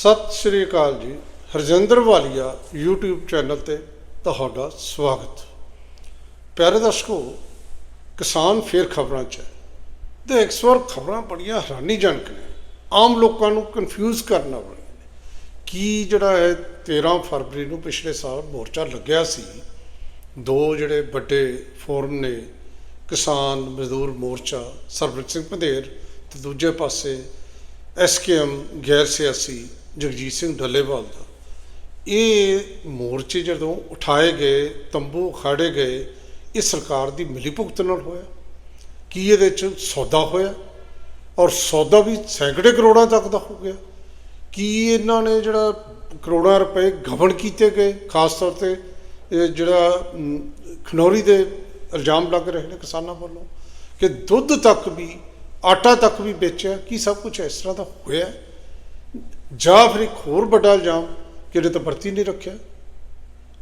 ਸਤਿ ਸ਼੍ਰੀ ਅਕਾਲ ਜੀ। ਹਰਜਿੰਦਰ ਵਾਲੀਆ YouTube channel ਤੇ ਤੁਹਾਡਾ ਸਵਾਗਤ। ਪਿਆਰੇ ਦਰਸ਼ਕੋ, ਕਿਸਾਨ ਫੇਰ ਖਬਰਾਂ 'ਚ ਹੈ। ਤੇ ਇਸ ਵਾਰ ਖਬਰਾਂ ਬੜੀਆਂ ਹੈਰਾਨੀਜਨਕ ਨੇ। ਆਮ ਲੋਕਾਂ ਨੂੰ ਕਨਫਿਊਜ਼ ਕਰਨ ਵਾਲੀਆਂ ਨੇ। ਕੀ ਜਿਹੜਾ ਹੈ 13 ਫਰਵਰੀ ਨੂੰ ਪਿਛਲੇ ਸਾਲ ਮੋਰਚਾ ਲੱਗਿਆ ਸੀ, ਦੋ ਜਿਹੜੇ ਵੱਡੇ ਫੋਰਮ ਨੇ, ਕਿਸਾਨ ਮਜ਼ਦੂਰ ਮੋਰਚਾ, ਸਰਬਜੀਤ ਸਿੰਘ ਪੰਧੇਰ ਤੇ ਦੂਜੇ ਪਾਸੇ ਐਸਕੇਐਮ ਗੈਰ ਸਿਆਸੀ ਜਗਜੀਤ ਸਿੰਘ ਢੱਲੇਵਾਲ ਦਾ। ਇਹ ਮੋਰਚੇ ਜਦੋਂ ਉਠਾਏ ਗਏ, ਤੰਬੂ ਖਾੜੇ ਗਏ, ਇਹ ਸਰਕਾਰ ਦੀ ਮਿਲੀ ਭੁਗਤ ਨਾਲ ਹੋਇਆ। ਕੀ ਇਹਦੇ ਚ ਸੌਦਾ ਹੋਇਆ? ਔਰ ਸੌਦਾ ਵੀ ਸੈਂਕੜੇ ਕਰੋੜਾਂ ਤੱਕ ਦਾ ਹੋ ਗਿਆ। ਕੀ ਇਹਨਾਂ ਨੇ ਜਿਹੜਾ ਕਰੋੜਾਂ ਰੁਪਏ ਗਵਨ ਕੀਤੇ ਗਏ, ਖਾਸ ਤੌਰ ਤੇ ਜਿਹੜਾ ਖਨੌਰੀ ਦੇ ਇਲਜ਼ਾਮ ਲੱਗ ਰਹੇ ਨੇ ਕਿਸਾਨਾਂ ਵੱਲੋਂ, ਕਿ ਦੁੱਧ ਤੱਕ ਵੀ, ਆਟਾ ਤੱਕ ਵੀ ਵੇਚਿਆ, ਕੀ ਸਭ ਕੁਝ ਇਸ ਤਰ੍ਹਾਂ ਦਾ ਹੋਇਆ? ਜਾਂ ਫਿਰ ਇੱਕ ਹੋਰ ਵੱਡਾ ਇਲਜ਼ਾਮ ਕਿ ਇਹਨੇ ਤਾਂ ਵਰਤੀ ਨਹੀਂ ਰੱਖਿਆ?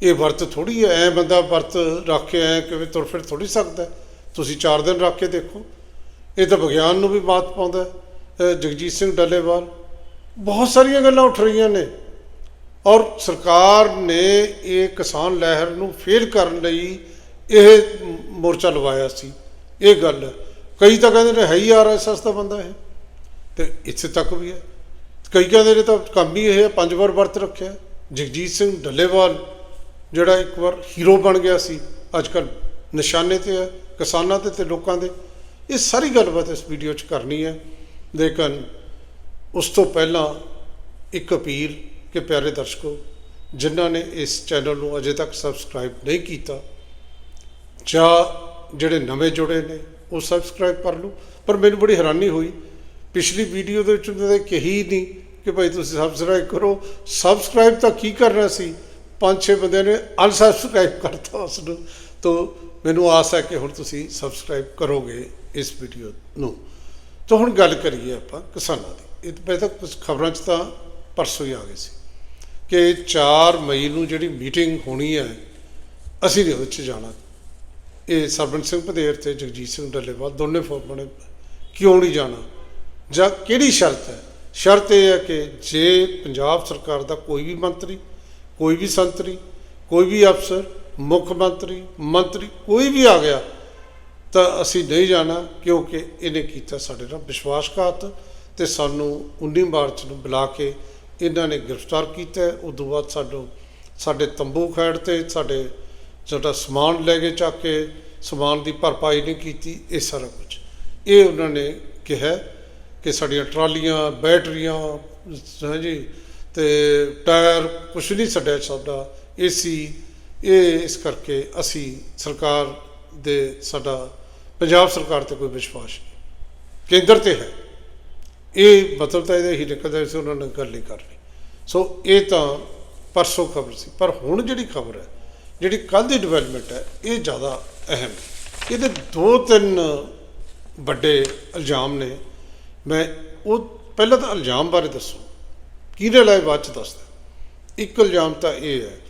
ਇਹ ਵਰਤ ਥੋੜੀ ਹੈ, ਐ ਬੰਦਾ ਵਰਤ ਰੱਖ ਕੇ ਐ ਕਿਵੇਂ ਤੁਰ ਫਿਰ ਥੋੜੀ ਸਕਦਾ ਤੁਸੀਂ 4 ਦਿਨ ਰੱਖ ਕੇ ਦੇਖੋ। ਇਹ ਤਾਂ ਵਿਗਿਆਨ ਨੂੰ ਵੀ ਮਾਤ ਪਾਉਂਦਾ ਜਗਜੀਤ ਸਿੰਘ ਡੱਲੇਵਾਲ, ਬਹੁਤ ਸਾਰੀਆਂ ਗੱਲਾਂ ਉੱਠ ਰਹੀਆਂ ਨੇ। ਔਰ ਸਰਕਾਰ ਨੇ ਇਹ ਕਿਸਾਨ ਲਹਿਰ ਨੂੰ ਫੇਲ ਕਰਨ ਲਈ ਇਹ ਮੋਰਚਾ ਲਵਾਇਆ ਸੀ। ਇਹ ਗੱਲ ਕਈ ਤਾਂ ਕਹਿੰਦੇ ਨੇ ਹੈ ਹੀ ਆਰਐਸਐਸ ਦਾ ਬੰਦਾ ਹੈ ਤੇ ਇੱਥੇ ਤੱਕ ਵੀ ਹੈ। ਕਈਆਂ ਦੇ ਨੇ ਤਾਂ ਕੰਮ ਹੀ ਇਹ ਹੈ, ਪੰਜ ਵਾਰ ਵਰਤ ਰੱਖਿਆ। ਜਗਜੀਤ ਸਿੰਘ ਢੱਲੇਵਾਲ ਜਿਹੜਾ ਇੱਕ ਵਾਰ ਹੀਰੋ ਬਣ ਗਿਆ ਸੀ ਅੱਜ ਕੱਲ ਨਿਸ਼ਾਨੇ ਤੇ ਹੈ, ਕਿਸਾਨਾਂ ਤੇ ਤੇ ਲੋਕਾਂ ਦੇ। ਇਹ ਸਾਰੀ ਗੱਲਬਾਤ ਇਸ ਵੀਡੀਓ 'ਚ ਕਰਨੀ ਹੈ। ਲੇਕਿਨ ਉਸ ਤੋਂ ਪਹਿਲਾਂ ਇੱਕ ਅਪੀਲ ਕਿ ਪਿਆਰੇ ਦਰਸ਼ਕੋ, ਜਿਨ੍ਹਾਂ ਨੇ ਇਸ ਚੈਨਲ ਨੂੰ ਅਜੇ ਤੱਕ ਸਬਸਕ੍ਰਾਈਬ ਨਹੀਂ ਕੀਤਾ, ਜਾਂ ਜਿਹੜੇ ਨਵੇਂ ਜੁੜੇ ਨੇ, ਉਹ ਸਬਸਕ੍ਰਾਈਬ ਕਰ ਲਓ। ਪਰ ਮੈਨੂੰ ਬੜੀ ਹੈਰਾਨੀ ਹੋਈ ਪਿਛਲੀ ਵੀਡੀਓ ਦੇ ਵਿੱਚ ਉਹਨਾਂ ਨੇ ਕਹੀ ਨਹੀਂ ਕਿ ਭਾਈ ਤੁਸੀਂ ਸਬਸਕ੍ਰਾਈਬ ਕਰੋ। ਸਬਸਕ੍ਰਾਈਬ ਤਾਂ ਕੀ ਕਰਨਾ ਸੀ? ਪੰਜ ਛੇ ਬੰਦਿਆਂ ਨੇ ਅਨਸਬਸਕ੍ਰਾਈਬ ਕਰਤਾ ਉਸ ਨੂੰ ਤੋਂ ਮੈਨੂੰ ਆਸ ਹੈ ਕਿ ਹੁਣ ਤੁਸੀਂ ਸਬਸਕ੍ਰਾਈਬ ਕਰੋਗੇ ਇਸ ਵੀਡੀਓ ਨੂੰ। ਤਾਂ ਹੁਣ ਗੱਲ ਕਰੀਏ ਆਪਾਂ ਕਿਸਾਨਾਂ ਦੀ। ਇਹ ਤਾਂ ਪਹਿਲਾਂ ਕੁਝ ਖਬਰਾਂ 'ਚ ਤਾਂ ਪਰਸੋਂ ਹੀ ਆ ਗਏ ਸੀ ਕਿ 4 ਮਈ ਨੂੰ ਜਿਹੜੀ ਮੀਟਿੰਗ ਹੋਣੀ ਹੈ, ਅਸੀਂ ਦੇ ਵਿੱਚ ਜਾਣਾ। ਇਹ ਸਰਬਨ ਸਿੰਘ ਪਧੇਰ ਤੇ ਜਗਜੀਤ ਸਿੰਘ ਡੱਲੇਵਾਲ ਦੋਨੇ ਫੋਰਮਾਂ ਨੇ ਕਿਉਂ ਨਹੀਂ ਜਾਣਾ? ਜਾਂ ਕਿਹੜੀ ਸ਼ਰਤ ਹੈ? ਸ਼ਰਤ ਇਹ ਹੈ ਕਿ ਜੇ ਪੰਜਾਬ ਸਰਕਾਰ ਦਾ ਕੋਈ ਵੀ ਮੰਤਰੀ, ਕੋਈ ਵੀ ਸੰਤਰੀ, ਕੋਈ ਵੀ ਅਫਸਰ, ਮੁੱਖ ਮੰਤਰੀ ਮੰਤਰੀ ਕੋਈ ਵੀ ਆ ਗਿਆ, ਤਾਂ ਅਸੀਂ ਨਹੀਂ ਜਾਣਾ ਕਿਉਂਕਿ ਇਹਨੇ ਕੀਤਾ ਸਾਡੇ ਨਾਲ ਵਿਸ਼ਵਾਸਘਾਤ ਤੇ ਸਾਨੂੰ 19 ਮਾਰਚ ਨੂੰ ਬੁਲਾ ਕੇ ਇਹਨਾਂ ਨੇ ਗ੍ਰਿਫਤਾਰ ਕੀਤਾ ਹੈ। ਉਸ ਤੋਂ ਬਾਅਦ ਸਾਨੂੰ ਸਾਡੇ ਤੰਬੂ ਖੈੜ ਤੇ ਸਾਡੇ ਜਿਹੜਾ ਸਮਾਨ ਲੈ ਕੇ ਚੱਕ ਕੇ ਸਮਾਨ ਦੀ ਭਰਪਾਈ ਨਹੀਂ ਕੀਤੀ, ਇਹ ਸਾਰਾ ਕੁਝ ਇਹ ਉਹਨਾਂ ਨੇ ਕਿਹਾ ਕਿ ਸਾਡੀਆਂ ਟਰਾਲੀਆਂ, ਬੈਟਰੀਆਂ, ਹਾਂਜੀ, ਤੇ ਟਾਇਰ ਕੁਛ ਨਹੀਂ ਛੱਡਿਆ ਸਾਡਾ, ਏਸੀ, ਇਹ ਇਸ ਕਰਕੇ ਅਸੀਂ ਸਰਕਾਰ ਦੇ ਸਾਡਾ, ਪੰਜਾਬ ਸਰਕਾਰ ਤੇ ਕੋਈ ਵਿਸ਼ਵਾਸ ਨਹੀਂ। ਕੇਂਦਰ ਤੇ ਹੈ। ਇਹ ਮਤਲਬ ਤਾਂ ਇਹਦੇ ਹੀ ਨਿਕਲਦਾ ਸੀ, ਉਹਨਾਂ ਨੇ ਗੱਲ ਨਹੀਂ ਕਰ ਲਈ ਸੋ ਇਹ ਤਾਂ ਪਰਸੋਂ ਖਬਰ ਸੀ, ਪਰ ਹੁਣ ਜਿਹੜੀ ਖਬਰ ਹੈ, ਜਿਹੜੀ ਕੱਲ ਦੀ ਡਿਵੈਲਪਮੈਂਟ ਹੈ, ਇਹ ਜ਼ਿਆਦਾ ਅਹਿਮ ਹੈ। ਇਹਦੇ ਦੋ ਤਿੰਨ ਵੱਡੇ ਇਲਜ਼ਾਮ ਨੇ ਮੈਂ ਉਹ ਪਹਿਲਾਂ ਤਾਂ ਇਲਜ਼ਾਮ ਬਾਰੇ ਦੱਸੋ। ਕਿਹਦੇ ਲਈ ਬਾਅਦ ਚ ਦੱਸਦਾ? ਇੱਕ ਇਲਜ਼ਾਮ ਤਾਂ ਇਹ ਹੈ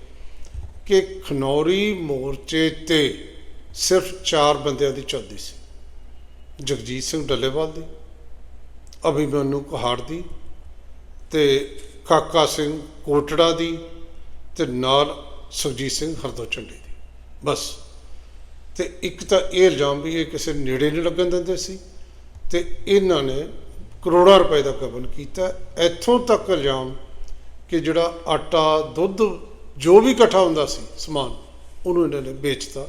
ਕਿ ਖਨੌਰੀ ਮੋਰਚੇ ਤੇ ਸਿਰਫ 4 ਬੰਦਿਆਂ ਦੀ ਚੱਲਦੀ ਸੀ। ਜਗਜੀਤ ਸਿੰਘ ਡੱਲੇਵਾਲ ਦੀ ਅਭਿਮਨੂ ਕਹਾੜ ਦੀ ਤੇ ਕਾਕਾ ਸਿੰਘ ਕੋਟੜਾ ਦੀ ਤੇ ਨਾਲ ਸੁਖਜੀਤ ਸਿੰਘ ਹਰਦੋ ਹਰਦੋਚੰਡੀ ਦੀ। ਬਸ। ਤੇ ਇੱਕ ਤਾਂ ਇਹ ਇਲਜ਼ਾਮ ਵੀ ਇਹ ਕਿਸੇ ਨੇੜੇ ਨਹੀਂ ਲੱਗਣ ਦਿੰਦੇ ਸੀ ਤੇ ਇਹਨਾਂ ਨੇ ਕਰੋੜਾਂ ਰੁਪਏ ਦਾ ਗਬਨ ਕੀਤਾ। ਇੱਥੋਂ ਤੱਕ ਇਲਜ਼ਾਮ ਕਿ ਜਿਹੜਾ ਆਟਾ, ਦੁੱਧ, ਜੋ ਵੀ ਇਕੱਠਾ ਹੁੰਦਾ ਸੀ ਸਮਾਨ, ਉਹਨੂੰ ਇਹਨਾਂ ਨੇ ਵੇਚਤਾ।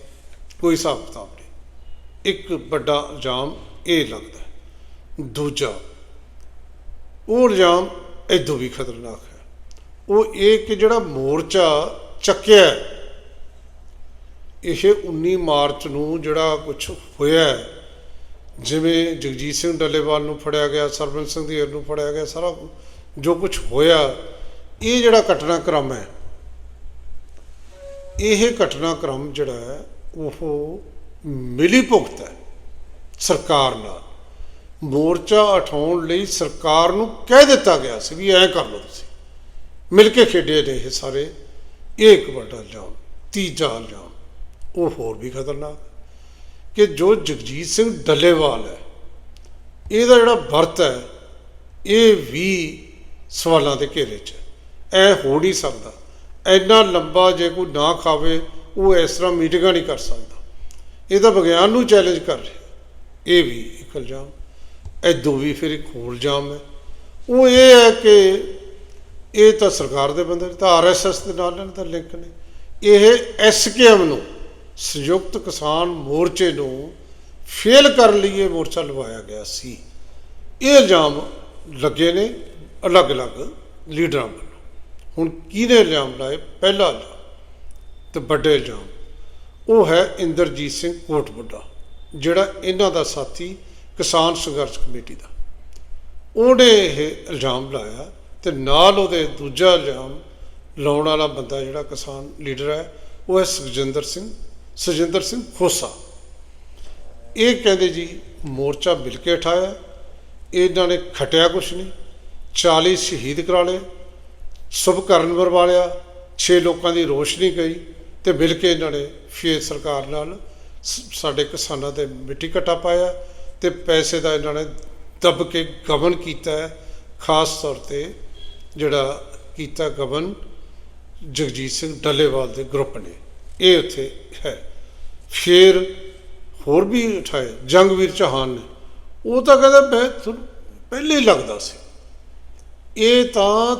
ਕੋਈ ਹਿਸਾਬ ਕਿਤਾਬ ਨਹੀਂ। ਇੱਕ ਵੱਡਾ ਇਲਜ਼ਾਮ ਇਹ ਲੱਗਦਾ ਦੂਜਾ, ਉਹ ਇਲਜ਼ਾਮ ਇਦੋਂ ਵੀ ਖਤਰਨਾਕ ਹੈ। ਉਹ ਇਹ ਕਿ ਜਿਹੜਾ ਮੋਰਚਾ ਚੱਕਿਆ ਇਹ 19 ਮਾਰਚ ਨੂੰ ਜਿਹੜਾ ਕੁਝ ਹੋਇਆ ਜਿਵੇਂ ਜਗਜੀਤ ਸਿੰਘ ਡੱਲੇਵਾਲ ਨੂੰ ਫੜਿਆ ਗਿਆ ਸਰਬਨ ਸਿੰਘ ਦੀ ਨੂੰ ਫੜਿਆ ਗਿਆ, ਸਾਰਾ ਜੋ ਕੁਝ ਹੋਇਆ, ਇਹ ਜਿਹੜਾ ਘਟਨਾਕ੍ਰਮ ਹੈ, ਇਹ ਘਟਨਾਕ੍ਰਮ ਜਿਹੜਾ ਹੈ, ਉਹ ਮਿਲੀ ਭੁਗਤ ਹੈ ਸਰਕਾਰ ਨਾਲ। ਮੋਰਚਾ ਉਠਾਉਣ ਲਈ ਸਰਕਾਰ ਨੂੰ ਕਹਿ ਦਿੱਤਾ ਗਿਆ ਸੀ ਵੀ ਐਂ ਕਰ ਲਓ ਤੁਸੀਂ। ਮਿਲ ਕੇ ਖੇਡੇ ਨੇ ਇਹ ਸਾਰੇ। ਇਹ ਇੱਕ ਵੱਡਾ ਇਲਜ਼ਾਮ ਤੀਜਾ ਇਲਜ਼ਾਮ ਉਹ ਹੋਰ ਵੀ ਖਤਰਨਾਕ। ਕਿ ਜੋ ਜਗਜੀਤ ਸਿੰਘ ਡੱਲੇਵਾਲ ਹੈ ਇਹਦਾ ਜਿਹੜਾ ਵਰਤ ਹੈ ਇਹ ਵੀ ਸਵਾਲਾਂ ਦੇ ਘੇਰੇ 'ਚ ਐ ਹੋ ਨਹੀਂ ਸਕਦਾ। ਐਨਾ ਲੰਬਾ ਜੇ ਕੋਈ ਨਾ ਖਾਵੇ ਉਹ ਇਸ ਤਰ੍ਹਾਂ ਮੀਟਿੰਗਾਂ ਨਹੀਂ ਕਰ ਸਕਦਾ। ਇਹ ਤਾਂ ਵਿਗਿਆਨ ਨੂੰ ਚੈਲੰਜ ਕਰ ਰਿਹਾ। ਇਹ ਵੀ ਇੱਕ ਇਲਜ਼ਾਮ। ਇਹ ਦੋ ਵੀ ਫਿਰ ਇੱਕ ਹੋਰ ਇਲਜ਼ਾਮ ਹੈ। ਉਹ ਇਹ ਹੈ ਕਿ ਇਹ ਤਾਂ ਸਰਕਾਰ ਦੇ ਬੰਦੇ ਨੇ, ਤਾਂ ਆਰਐਸਐਸ ਦੇ ਨਾਲ ਇਹਨਾਂ ਦਾ ਲਿੰਕ ਨੇ। ਇਹ ਐਸਕੇਐਮ ਨੂੰ ਸੰਯੁਕਤ ਕਿਸਾਨ ਮੋਰਚੇ ਨੂੰ ਫੇਲ ਕਰਨ ਲਈ ਇਹ ਮੋਰਚਾ ਲਵਾਇਆ ਗਿਆ ਸੀ। ਇਹ ਇਲਜ਼ਾਮ ਲੱਗੇ ਨੇ ਅਲੱਗ-ਅਲੱਗ ਲੀਡਰਾਂ ਵੱਲੋਂ। ਹੁਣ ਕਿਹਨੇ ਇਲਜ਼ਾਮ ਲਾਏ? ਪਹਿਲਾ ਇਲਜ਼ਾਮ ਤੇ ਵੱਡੇ ਇਲਜ਼ਾਮ। ਉਹ ਹੈ ਇੰਦਰਜੀਤ ਸਿੰਘ ਕੋਟਬੁੱਡਾ ਜਿਹੜਾ ਇਹਨਾਂ ਦਾ ਸਾਥੀ ਕਿਸਾਨ ਸੰਘਰਸ਼ ਕਮੇਟੀ ਦਾ। ਉਹਨੇ ਇਹ ਇਲਜ਼ਾਮ ਲਾਇਆ ਤੇ ਨਾਲ ਉਹਦੇ ਦੂਜਾ ਇਲਜ਼ਾਮ ਲਾਉਣ ਵਾਲਾ ਬੰਦਾ ਜਿਹੜਾ ਕਿਸਾਨ ਲੀਡਰ ਹੈ, ਉਹ ਹੈ ਸੁਖਜਿੰਦਰ ਸਿੰਘ ਸੁਜਿੰਦਰ ਸਿੰਘ ਖੋਸਾ। ਇਹ ਕਹਿੰਦੇ ਜੀ, ਮੋਰਚਾ ਮਿਲ ਕੇ ਉਠਾਇਆ, ਇਹਨਾਂ ਨੇ ਖਟਿਆ ਕੁਛ ਨਹੀਂ 40 ਸ਼ਹੀਦ ਕਰਾ ਲਏ ਸੁਭਕਰਨ ਮਰਵਾ ਲਿਆ 6 ਲੋਕਾਂ ਦੀ ਰੋਸ਼ਨੀ ਗਈ ਤੇ ਮਿਲ ਕੇ ਇਹਨਾਂ ਨੇ ਫੇਰ ਸਰਕਾਰ ਨਾਲ ਸ- ਸਾਡੇ ਕਿਸਾਨਾਂ ਤੇ ਮਿੱਟੀ ਘਟਾ ਪਾਇਆ ਤੇ ਪੈਸੇ ਦਾ ਇਹਨਾਂ ਨੇ ਦੱਬ ਕੇ ਗਬਨ ਕੀਤਾ ਹੈ। ਖਾਸ ਤੌਰ ਤੇ ਜਿਹੜਾ ਕੀਤਾ ਗਬਨ ਜਗਜੀਤ ਸਿੰਘ ਡੱਲੇਵਾਲ ਦੇ ਗਰੁੱਪ ਨੇ। ਇਹ ਉੱਥੇ ਹੈ। ਫਿਰ ਹੋਰ ਵੀ ਉਠਾਏ, ਜੰਗਵੀਰ ਚੌਹਾਨ ਨੇ। ਉਹ ਤਾਂ ਕਹਿੰਦਾ, ਮੈਂ ਤੁਹਾਨੂੰ ਪਹਿਲੇ ਹੀ ਲੱਗਦਾ ਸੀ। ਇਹ ਤਾਂ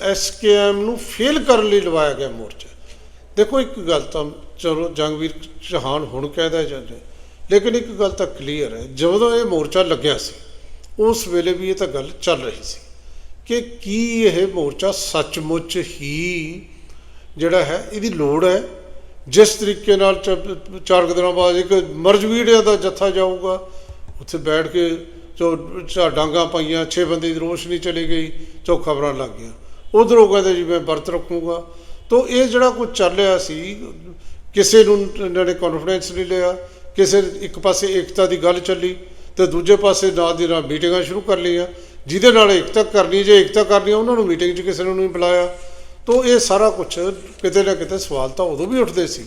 ਐਸਕੇਐਮ ਨੂੰ ਫੇਲ ਕਰਨ ਲਈ ਲਵਾਇਆ ਗਿਆ ਮੋਰਚਾ। ਦੇਖੋ, ਇੱਕ ਗੱਲ ਤਾਂ ਚਲੋ, ਜੰਗਵੀਰ ਚੌਹਾਨ ਹੁਣ ਕਹਿਦਾ ਜਾਂਦੇ ਲੇਕਿਨ ਇੱਕ ਗੱਲ ਤਾਂ ਕਲੀਅਰ ਹੈ। ਜਦੋਂ ਇਹ ਮੋਰਚਾ ਲੱਗਿਆ ਸੀ, ਉਸ ਵੇਲੇ ਵੀ ਇਹ ਤਾਂ ਗੱਲ ਚੱਲ ਰਹੀ ਸੀ ਕਿ ਕੀ ਇਹ ਮੋਰਚਾ ਸੱਚਮੁੱਚ ਹੀ ਜਿਹੜਾ ਹੈ, ਇਹਦੀ ਲੋੜ ਹੈ ਜਿਸ ਤਰੀਕੇ ਨਾਲ ਚਾਰ ਕੁ ਦਿਨਾਂ ਬਾਅਦ ਇੱਕ ਮਰਜਵੀੜਿਆਂ ਦਾ ਜੱਥਾ ਜਾਊਗਾ, ਉੱਥੇ ਬੈਠ ਕੇ ਜੋ ਚਾ ਡਾਂਗਾ ਪਾਈਆਂ 6 ਬੰਦੇ ਦੀ ਰੋਸ਼ਨੀ ਚਲੀ ਗਈ, ਚੋ ਖਬਰਾਂ ਲੱਗ ਗਿਆ ਉਧਰੋਂ ਕਹਿੰਦੇ ਜੀ, ਮੈਂ ਵਰਤ ਰੱਖੂਗਾ। ਤੋ ਇਹ ਜਿਹੜਾ ਕੁਝ ਚੱਲ ਰਿਹਾ ਸੀ, ਕਿਸੇ ਨੂੰ ਇਹਨਾਂ ਨੇ ਕੌਨਫੀਡੈਂਸ ਨਹੀਂ ਲਿਆ, ਕਿਸੇ ਇੱਕ ਪਾਸੇ ਏਕਤਾ ਦੀ ਗੱਲ ਚੱਲੀ ਤੇ ਦੂਜੇ ਪਾਸੇ ਨਾਲ ਦੀ ਨਾਲ ਮੀਟਿੰਗਾਂ ਸ਼ੁਰੂ ਕਰ ਲਈਆਂ। ਜਿਹਦੇ ਨਾਲ ਏਕਤਾ ਕਰਨੀ, ਜੇ ਏਕਤਾ ਕਰਨੀ ਉਹਨਾਂ ਨੂੰ ਮੀਟਿੰਗ 'ਚ ਕਿਸੇ ਨੂੰ ਨਹੀਂ ਬੁਲਾਇਆ। ਤੋ ਇਹ ਸਾਰਾ ਕੁਝ ਕਿਤੇ ਨਾ ਕਿਤੇ ਸਵਾਲ ਤਾਂ ਉਦੋਂ ਵੀ ਉੱਠਦੇ ਸੀ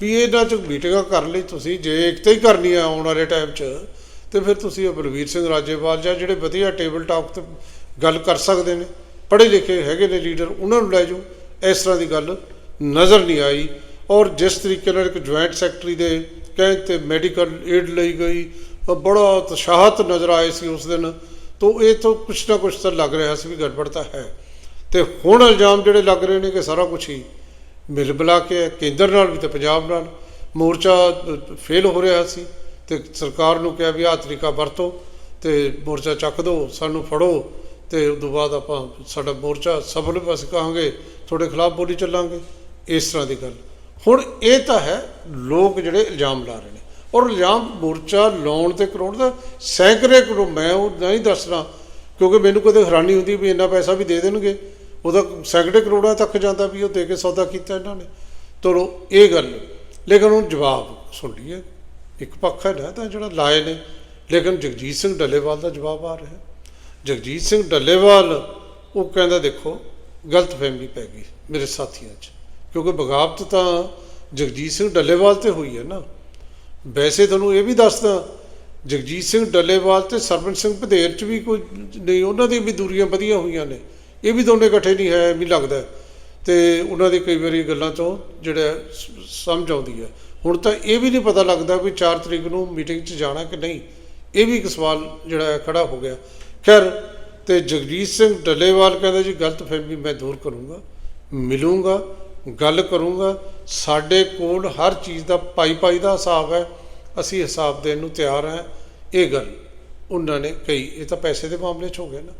ਵੀ ਇਹਨਾਂ 'ਚ ਮੀਟਿੰਗਾਂ ਕਰਨ ਲਈ ਤੁਸੀਂ ਜੇ ਏਕਤਾ ਹੀ ਕਰਨੀ ਆ ਆਉਣ ਵਾਲੇ ਟਾਈਮ 'ਚ, ਤੇ ਫਿਰ ਤੁਸੀਂ ਇਹ ਬਲਵੀਰ ਸਿੰਘ ਰਾਜੇਵਾਲ ਜਾਂ ਜਿਹੜੇ ਵਧੀਆ ਟੇਬਲ ਟਾਕ ਤੇ ਗੱਲ ਕਰ ਸਕਦੇ ਨੇ, ਪੜ੍ਹੇ ਲਿਖੇ ਹੈਗੇ ਨੇ ਲੀਡਰ ਉਹਨਾਂ ਨੂੰ ਲੈ ਜਾਓ, ਇਸ ਤਰ੍ਹਾਂ ਦੀ ਗੱਲ ਨਜ਼ਰ ਨਹੀਂ ਆਈ। ਔਰ ਜਿਸ ਤਰੀਕੇ ਨਾਲ ਇੱਕ ਜੁਆਇੰਟ ਸੈਕਟਰੀ ਦੇ ਕਹਿਣ ਤੇ ਮੈਡੀਕਲ ਏਡ ਲਈ ਗਈ ਬੜਾ ਉਤਸ਼ਾਹਤ ਨਜ਼ਰ ਆਏ ਸੀ ਉਸ ਦਿਨ, ਤੋਂ ਇਹ ਤੋਂ ਕੁਛ ਨਾ ਕੁਛ ਤਾਂ ਲੱਗ ਰਿਹਾ ਸੀ ਵੀ ਗੜਬੜ ਤਾਂ ਹੈ। ਤੇ ਹੁਣ ਇਲਜ਼ਾਮ ਜਿਹੜੇ ਲੱਗ ਰਹੇ ਨੇ ਕਿ ਸਾਰਾ ਕੁਝ ਹੀ ਮਿਲ ਬਲਾ ਕੇ ਹੈ, ਕੇਂਦਰ ਨਾਲ ਵੀ ਤੇ ਪੰਜਾਬ ਨਾਲ ਮੋਰਚਾ ਫੇਲ ਹੋ ਰਿਹਾ ਸੀ ਤੇ ਸਰਕਾਰ ਨੂੰ ਕਿਹਾ ਵੀ ਆਹ ਤਰੀਕਾ ਵਰਤੋ ਤੇ ਮੋਰਚਾ ਚੱਕ ਦਿਓ ਸਾਨੂੰ ਫੜੋ ਤੇ ਉਸ ਤੋਂ ਬਾਅਦ ਆਪਾਂ ਸਾਡਾ ਮੋਰਚਾ ਸਫਲ ਪਾਸੇ ਕਹਾਂਗੇ ਤੁਹਾਡੇ ਖਿਲਾਫ ਬੋਲੀ ਚੱਲਾਂਗੇ ਇਸ ਤਰ੍ਹਾਂ ਦੀ ਗੱਲ। ਹੁਣ ਇਹ ਤਾਂ ਹੈ ਲੋਕ ਜਿਹੜੇ ਇਲਜ਼ਾਮ ਲਾ ਰਹੇ ਨੇ। ਔਰ ਇਲਜ਼ਾਮ ਮੋਰਚਾ ਲਾਉਣ ਤੇ ਕਰਾਉਣ ਦਾ ਸੈਂਕੜੇ ਕਰੋ ਮੈਂ ਉਹ ਨਹੀਂ ਦੱਸਣਾ ਕਿਉਂਕਿ ਮੈਨੂੰ ਕਦੇ ਹੈਰਾਨੀ ਹੁੰਦੀ ਵੀ ਇੰਨਾ ਪੈਸਾ ਵੀ ਦੇ ਦੇਣਗੇ। ਉਹਦਾ ਸੈਂਕੜੇ ਕਰੋੜਾਂ ਤੱਕ ਜਾਂਦਾ ਵੀ ਉਹ ਦੇ ਕੇ ਸੌਦਾ ਕੀਤਾ ਇਹਨਾਂ ਨੇ। ਚਲੋ ਇਹ ਗੱਲ। ਲੇਕਿਨ ਹੁਣ ਜਵਾਬ ਸੁਣ ਲਈਏ। ਇੱਕ ਪੱਖ ਹੈ ਨਾ, ਤਾਂ ਜਿਹੜਾ ਲਾਏ ਨੇ। ਲੇਕਿਨ ਜਗਜੀਤ ਸਿੰਘ ਡੱਲੇਵਾਲ ਦਾ ਜਵਾਬ ਆ ਰਿਹਾ। ਜਗਜੀਤ ਸਿੰਘ ਡੱਲੇਵਾਲ, ਉਹ ਕਹਿੰਦਾ ਦੇਖੋ, ਗਲਤ ਫਹਿਮੀ ਪੈ ਗਈ ਮੇਰੇ ਸਾਥੀਆਂ 'ਚ। ਕਿਉਂਕਿ ਬਗਾਵਤ ਤਾਂ ਜਗਜੀਤ ਸਿੰਘ ਡੱਲੇਵਾਲ ਤੇ ਹੋਈ ਹੈ ਨਾ। ਵੈਸੇ ਤੁਹਾਨੂੰ ਇਹ ਵੀ ਦੱਸਦਾ, ਜਗਜੀਤ ਸਿੰਘ ਡੱਲੇਵਾਲ ਤੇ ਸਰਵਨ ਸਿੰਘ ਭਦੇਰ ਚ ਵੀ ਕੋਈ ਨਹੀਂ, ਉਹਨਾਂ ਦੀ ਵੀ ਦੂਰੀਆਂ ਵਧੀਆਂ ਹੋਈਆਂ ਨੇ। ਇਹ ਵੀ ਦੋਨੇ ਇਕੱਠੇ ਨਹੀਂ ਹੈ, ਵੀ ਲੱਗਦਾ ਹੈ। ਤੇ ਉਹਨਾਂ ਦੀ ਕਈ ਵਾਰੀ ਗੱਲਾਂ ਤੋਂ ਜਿਹੜਾ ਸਮਝ ਆਉਂਦੀ ਹੈ। ਹੁਣ ਤਾਂ ਇਹ ਵੀ ਨਹੀਂ ਪਤਾ ਲੱਗਦਾ ਵੀ 4 ਤਰੀਕ ਨੂੰ ਮੀਟਿੰਗ 'ਚ ਜਾਣਾ ਕਿ ਨਹੀਂ। ਇਹ ਵੀ ਇੱਕ ਸਵਾਲ ਜਿਹੜਾ ਹੈ, ਖੜਾ ਹੋ ਗਿਆ। ਖੈਰ, ਤੇ ਜਗਜੀਤ ਸਿੰਘ ਡੱਲੇਵਾਲ ਕਹਿੰਦਾ ਜੀ, ਗਲਤ ਫਹਿਮੀ ਮੈਂ ਦੂਰ ਕਰੂੰਗਾ, ਮਿਲੂੰਗਾ, ਗੱਲ ਕਰੂੰਗਾ। ਸਾਡੇ ਕੋਲ ਹਰ ਚੀਜ਼ ਦਾ ਪਾਈ ਪਾਈ ਦਾ ਹਿਸਾਬ ਹੈ। ਅਸੀਂ ਹਿਸਾਬ ਦੇਣ ਨੂੰ ਤਿਆਰ ਹਾਂ। ਇਹ ਗੱਲ ਉਹਨਾਂ ਨੇ ਕਹੀ। ਇਹ ਤਾਂ ਪੈਸੇ ਦੇ ਮਾਮਲੇ 'ਚ ਹੋ ਗਿਆ ਨਾ।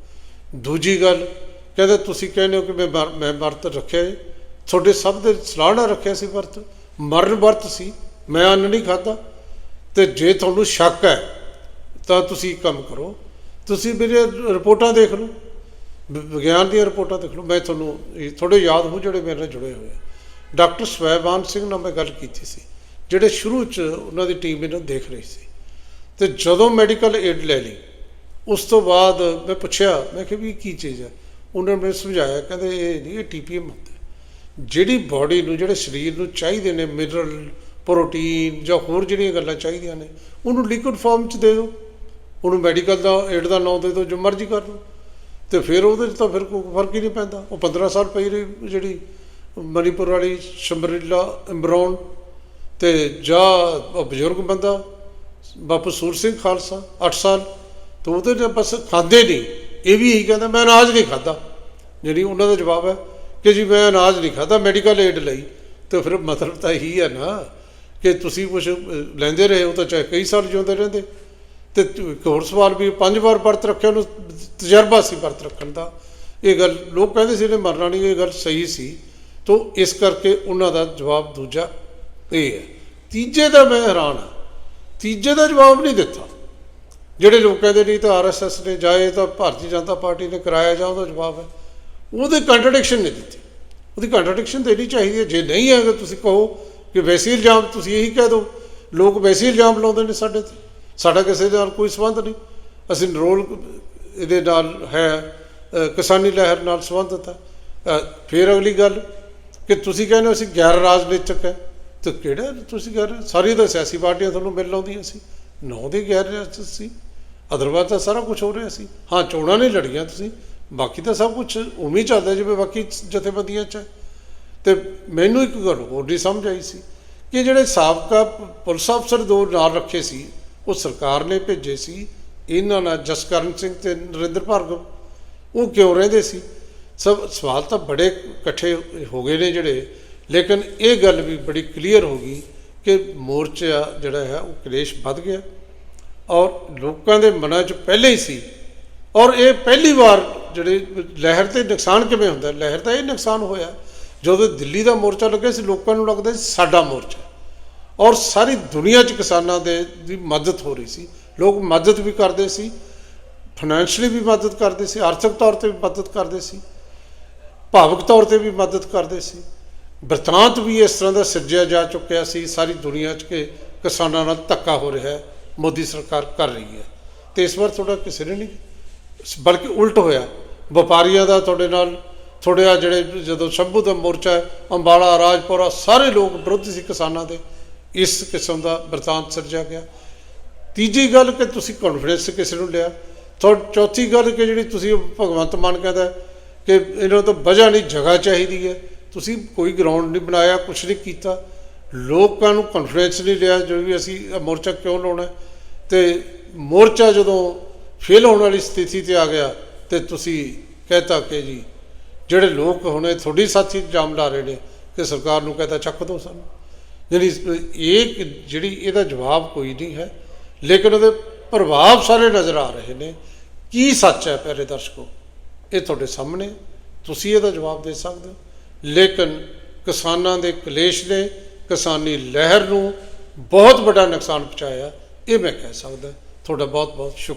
ਦੂਜੀ ਗੱਲ ਕਹਿੰਦੇ ਤੁਸੀਂ ਕਹਿੰਦੇ ਹੋ ਕਿ ਮੈਂ ਵਰ- ਮੈਂ ਵਰਤ ਰੱਖਿਆ ਹੈ ਤੁਹਾਡੇ ਸਭ ਦੇ ਸਲਾਹ ਨਾਲ ਰੱਖਿਆ ਸੀ ਵਰਤ। ਮਰਨ ਵਰਤ ਸੀ। ਮੈਂ ਅੰਨ ਨਹੀਂ ਖਾਦਾ ਤੇ ਜੇ ਤੁਹਾਨੂੰ ਸ਼ੱਕ ਹੈ, ਤਾਂ ਤੁਸੀਂ ਇੱਕ ਕੰਮ ਕਰੋ। ਤੁਸੀਂ ਮੇਰੇ ਰਿਪੋਰਟਾਂ ਦੇਖ ਲਓ। ਵਿ- ਵਿਗਿਆਨ ਦੀਆਂ ਰਿਪੋਰਟਾਂ ਦੇਖ ਲਓ। ਮੈਂ ਤੁਹਾਨੂੰ ਇਹ ਥੋੜੇ ਯਾਦ ਹੋ ਜਿਹੜੇ ਮੇਰੇ ਨਾਲ ਜੁੜੇ ਹੋਏ ਆ। ਡਾਕਟਰ ਸਵੈਬਾਨ ਸਿੰਘ ਨਾਲ ਮੈਂ ਗੱਲ ਕੀਤੀ ਸੀ, ਜਿਹੜੇ ਸ਼ੁਰੂ ਚ ਉਹਨਾਂ ਦੀ ਟੀਮ ਇਹਨਾਂ ਨੂੰ ਦੇਖ ਰਹੀ ਸੀ। ਤੇ ਜਦੋਂ ਮੈਡੀਕਲ ਏਡ ਲੈ ਲਈ, ਉਸ ਤੋਂ ਬਾਅਦ ਮੈਂ ਪੁੱਛਿਆ, ਮੈਂ ਕਿਹਾ ਵੀ ਇਹ ਕੀ ਚੀਜ਼ ਹੈ? ਉਹਨਾਂ ਨੇ ਸਮਝਾਇਆ, ਕਹਿੰਦੇ ਇਹ ਨਹੀਂ, ਇਹ ਟੀਪੀਐਮ ਹੁੰਦਾ ਹੈ। ਜਿਹੜੀ ਬਾਡੀ ਨੂੰ, ਜਿਹੜੇ ਸਰੀਰ ਨੂੰ ਚਾਹੀਦੇ ਨੇ ਮਿਨਰਲ ਪ੍ਰੋਟੀਨ ਜਾਂ ਹੋਰ ਜਿਹੜੀਆਂ ਗੱਲਾਂ ਚਾਹੀਦੀਆਂ ਨੇ, ਉਹਨੂੰ ਲਿਕੁਇਡ ਫਾਰਮ ਚ ਦੇ ਦਿਓ। ਉਹਨੂੰ ਮੈਡੀਕਲ ਦਾ ਏਡ ਦਾ ਨਾਮ ਦੇ ਦਿਓ, ਜੋ ਮਰਜ਼ੀ ਕਰ ਲਓ। ਤੇ ਫਿਰ ਉਹਦੇ 'ਚ ਤਾਂ ਫਿਰ ਕੋਈ ਫ਼ਰਕ ਹੀ ਨਹੀਂ ਪੈਂਦਾ। ਉਹ 15 ਸਾਲ ਪਈ ਰਹੀ, ਜਿਹੜੀ ਮਨੀਪੁਰ ਵਾਲੀ ਸ਼ੰਬਰੀਲਾ ਇਮਰਾਨ ਤੇ ਜਾਂ ਬਜ਼ੁਰਗ ਬੰਦਾ, ਬਾਪੂ ਸੂਰ ਸਿੰਘ ਖਾਲਸਾ 8 ਸਾਲ, ਤੇ ਉਹਦੇ ਬਸ ਖਾਂਦੇ ਨਹੀਂ। ਇਹ ਵੀ ਇਹੀ ਕਹਿੰਦਾ, ਮੈਂ ਅਨਾਜ ਨਹੀਂ ਖਾਦਾ ਜਿਹੜੀ ਉਹਨਾਂ ਦਾ ਜਵਾਬ ਹੈ ਕਿ ਜੀ ਮੈਂ ਅਨਾਜ ਨਹੀਂ ਖਾਦਾ ਮੈਡੀਕਲ ਏਡ ਲਈ। ਤੇ ਫਿਰ ਮਤਲਬ ਤਾਂ ਇਹੀ ਹੈ ਨਾ ਕਿ ਤੁਸੀਂ ਕੁਝ ਲੈਂਦੇ ਰਹੇ ਹੋ ਤਾਂ ਚਾਹੇ ਕਈ ਸਾਲ ਜਿਉਂਦੇ ਰਹਿੰਦੇ। ਤੇ ਇੱਕ ਹੋਰ ਸਵਾਲ ਵੀ, ਪੰਜ ਵਾਰ ਵਰਤ ਰੱਖਿਆ ਉਹਨੂੰ, ਤਜਰਬਾ ਸੀ ਵਰਤ ਰੱਖਣ ਦਾ। ਇਹ ਗੱਲ ਲੋਕ ਕਹਿੰਦੇ ਸੀ ਨੇ ਮਰਨਾ ਨਹੀਂ, ਇਹ ਗੱਲ ਸਹੀ ਸੀ। ਤੋਂ ਇਸ ਕਰਕੇ ਉਹਨਾਂ ਦਾ ਜਵਾਬ ਦੂਜਾ ਇਹ ਹੈ। ਤੀਜੇ ਦਾ ਮੈਂ ਹੈਰਾਨ ਹਾਂ। ਤੀਜੇ ਦਾ ਜਵਾਬ ਨਹੀਂ ਦਿੱਤਾ। ਜਿਹੜੇ ਲੋਕ ਕਹਿੰਦੇ ਨਹੀਂ ਤਾਂ ਆਰਐਸਐਸ ਨੇ ਜਾਏ ਤਾਂ ਭਾਰਤੀ ਜਨਤਾ ਪਾਰਟੀ ਨੇ ਕਰਾਇਆ ਜਾ ਉਹਦਾ ਜਵਾਬ ਹੈ, ਉਹਦੇ ਕੰਟਰਡਿਕਸ਼ਨ ਨਹੀਂ ਦਿੱਤੀ। ਉਹਦੀ ਕੰਟਰਡਿਕਸ਼ਨ ਦੇਣੀ ਚਾਹੀਦੀ ਹੈ। ਜੇ ਨਹੀਂ ਹੈ, ਤਾਂ ਤੁਸੀਂ ਕਹੋ ਕਿ ਵੈਸੀ ਇਲਜ਼ਾਮ ਤੁਸੀਂ ਇਹੀ ਕਹਿ ਦਿਓ ਲੋਕ ਵੈਸੀ ਇਲਜ਼ਾਮ ਲਾਉਂਦੇ ਨੇ ਸਾਡੇ ਤੇ। ਸਾਡਾ ਕਿਸੇ ਨਾਲ ਕੋਈ ਸੰਬੰਧ ਨਹੀਂ। ਅਸੀਂ ਰੋਲ ਇਹਦੇ ਨਾਲ ਹੈ ਕਿਸਾਨੀ ਲਹਿਰ ਨਾਲ ਸੰਬੰਧਿਤ ਹੈ। ਫਿਰ ਅਗਲੀ ਗੱਲ, ਕਿ ਤੁਸੀਂ ਕਹਿੰਦੇ ਹੋ ਅਸੀਂ ਗੈਰ ਰਾਜਨੀਤਿਕ ਹੈ, ਤੇ ਕਿਹੜਾ ਤੁਸੀਂ ਕਹਿ ਰਹੇ ਸਾਰੀ ਤਾਂ ਸਿਆਸੀ ਪਾਰਟੀਆਂ ਤੁਹਾਨੂੰ ਮਿਲ ਲਾਉਂਦੀਆਂ ਸੀ। ਨੌ ਦੇ ਗੈਰ ਰਾਜਨੀਤਿਕ ਸੀ। ਅਦਰਵਾਇਜ਼ ਤਾਂ ਸਾਰਾ ਕੁਝ ਹੋ ਰਿਹਾ ਸੀ। ਹਾਂ, ਚੋਣਾਂ ਨਹੀਂ ਲੜੀਆਂ ਤੁਸੀਂ। ਬਾਕੀ ਤਾਂ ਸਭ ਕੁਝ ਉਵੇਂ ਚੱਲਦਾ ਜਿਵੇਂ ਬਾਕੀ ਜਥੇਬੰਦੀਆਂ 'ਚ ਹੈ। ਤੇ ਮੈਨੂੰ ਇੱਕ ਗੱਲ ਹੋਰ ਨਹੀਂ ਸਮਝ ਆਈ ਸੀ ਕਿ ਜਿਹੜੇ ਸਾਬਕਾ ਪੁਲਿਸ ਅਫਸਰ ਦੋ ਨਾਲ ਰੱਖੇ ਸੀ, ਉਹ ਸਰਕਾਰ ਨੇ ਭੇਜੇ ਸੀ। ਇਹਨਾਂ ਨਾਲ ਜਸਕਰਨ ਸਿੰਘ ਤੇ ਨਰਿੰਦਰ ਭਾਰਗਵ। ਉਹ ਕਿਉਂ ਰਹਿੰਦੇ ਸੀ? ਸਭ ਸਵਾਲ ਤਾਂ ਬੜੇ ਇਕੱਠੇ ਹੋ ਗਏ ਨੇ ਜਿਹੜੇ। ਲੇਕਿਨ ਇਹ ਗੱਲ ਵੀ ਬੜੀ ਕਲੀਅਰ ਹੋ ਗਈ ਕਿ ਮੋਰਚਾ ਜਿਹੜਾ ਹੈ, ਉਹ ਕਲੇਸ਼ ਵੱਧ ਗਿਆ। ਔਰ ਲੋਕਾਂ ਦੇ ਮਨਾਂ 'ਚ ਪਹਿਲੇ ਹੀ ਸੀ। ਔਰ ਇਹ ਪਹਿਲੀ ਵਾਰ ਜਿਹੜੇ ਲਹਿਰ ਤੇ ਨੁਕਸਾਨ ਕਿਵੇਂ ਹੁੰਦਾ ਲਹਿਰ ਦਾ ਇਹ ਨੁਕਸਾਨ ਹੋਇਆ। ਜਦੋਂ ਦਿੱਲੀ ਦਾ ਮੋਰਚਾ ਲੱਗਿਆ ਸੀ, ਲੋਕਾਂ ਨੂੰ ਲੱਗਦਾ ਸੀ ਸਾਡਾ ਮੋਰਚਾ ਔਰ ਸਾਰੀ ਦੁਨੀਆ 'ਚ ਕਿਸਾਨਾਂ ਦੇ ਦੀ ਮਦਦ ਹੋ ਰਹੀ ਸੀ। ਲੋਕ ਮਦਦ ਵੀ ਕਰਦੇ ਸੀ ਫਾਈਨੈਂਸ਼ਲੀ ਵੀ ਮਦਦ ਕਰਦੇ ਸੀ, ਆਰਥਿਕ ਤੌਰ ਤੇ ਵੀ ਮਦਦ ਕਰਦੇ ਸੀ, ਭਾਵਕ ਤੌਰ ਤੇ ਵੀ ਮਦਦ ਕਰਦੇ ਸੀ। ਬਰਤਾਂਤ ਵੀ ਇਸ ਤਰ੍ਹਾਂ ਦਾ ਸਿਰਜਿਆ ਜਾ ਚੁੱਕਿਆ ਸੀ। ਸਾਰੀ ਦੁਨੀਆ 'ਚ ਕਿ ਕਿਸਾਨਾਂ ਨਾਲ ਧੱਕਾ ਹੋ ਰਿਹਾ ਹੈ। ਮੋਦੀ ਸਰਕਾਰ ਕਰ ਰਹੀ ਹੈ। ਤੇ ਇਸ ਵਾਰ ਤੁਹਾਡਾ ਕਿਸੇ ਨੇ ਨਹੀਂ ਬਲਕਿ ਉਲਟ ਹੋਇਆ। ਵਪਾਰੀਆਂ ਦਾ ਤੁਹਾਡੇ ਨਾਲ ਥੋੜ੍ਹੇ ਆ ਜਿਹੜੇ ਜਦੋਂ ਸ਼ੰਭੂ ਦਾ ਮੋਰਚਾ ਹੈ, ਅੰਬਾਲਾ ਰਾਜਪੁਰਾ ਸਾਰੇ ਲੋਕ ਵਿਰੁੱਧ ਸੀ ਕਿਸਾਨਾਂ ਦੇ। ਇਸ ਕਿਸਮ ਦਾ ਬਰਤਾਂਤ ਸਿਰਜਿਆ ਗਿਆ। ਤੀਜੀ ਗੱਲ ਕਿ ਤੁਸੀਂ ਕੌਨਫੀਡੈਂਸ ਕਿਸੇ ਨੂੰ ਲਿਆ। ਥੋ ਚੌਥੀ ਗੱਲ ਕਿ ਜਿਹੜੀ ਤੁਸੀਂ ਭਗਵੰਤ ਮਾਨ ਕਹਿੰਦਾ ਕਿ ਇਹਨਾਂ ਤੋਂ ਵਜ੍ਹਾ ਨਹੀਂ ਜਗ੍ਹਾ ਚਾਹੀਦੀ ਹੈ। ਤੁਸੀਂ ਕੋਈ ਗਰਾਊਂਡ ਨਹੀਂ ਬਣਾਇਆ ਕੁਝ ਨਹੀਂ ਕੀਤਾ। ਲੋਕਾਂ ਨੂੰ ਕੌਨਫੀਡੈਂਸ ਨਹੀਂ ਰਿਹਾ ਜੋ ਵੀ ਅਸੀਂ ਮੋਰਚਾ ਕਿਉਂ ਲਾਉਣਾ ਹੈ। ਤੇ ਮੋਰਚਾ ਜਦੋਂ ਫੇਲ ਹੋਣ ਵਾਲੀ ਸਥਿਤੀ ਤੇ ਆ ਗਿਆ, ਤੇ ਤੁਸੀਂ ਕਹਿਤਾ ਕਿ ਜੀ, ਜਿਹੜੇ ਲੋਕ ਹੁਣੇ ਤੁਹਾਡੀ ਸਾਥੀ ਇਲਜ਼ਾਮ ਲਾ ਰਹੇ ਨੇ, ਕਿ ਸਰਕਾਰ ਨੂੰ ਕਹਤਾ ਚੱਕ ਦੋ ਸਾਨੂੰ। ਜਿਹੜੀ ਇਹ ਜਿਹੜੀ ਇਹਦਾ ਜਵਾਬ ਕੋਈ ਨਹੀਂ ਹੈ, ਲੇਕਿਨ ਉਹਦੇ ਪ੍ਰਭਾਵ ਸਾਰੇ ਨਜ਼ਰ ਆ ਰਹੇ ਨੇ। ਕੀ ਸੱਚ ਹੈ ਪਿਆਰੇ ਦਰਸ਼ਕੋ? ਇਹ ਤੁਹਾਡੇ ਸਾਹਮਣੇ, ਤੁਸੀਂ ਇਹਦਾ ਜਵਾਬ ਦੇ ਸਕਦੇ ਹੋ। ਲੇਕਿਨ ਕਿਸਾਨਾਂ ਦੇ ਕਲੇਸ਼ ਨੇ ਕਿਸਾਨੀ ਲਹਿਰ ਨੂੰ ਬਹੁਤ ਵੱਡਾ ਨੁਕਸਾਨ ਪਹੁੰਚਾਇਆ। ਇਹ ਮੈਂ ਕਹਿ ਸਕਦਾ। ਤੁਹਾਡਾ ਬਹੁਤ ਬਹੁਤ ਸ਼ੁਕਰੀਆ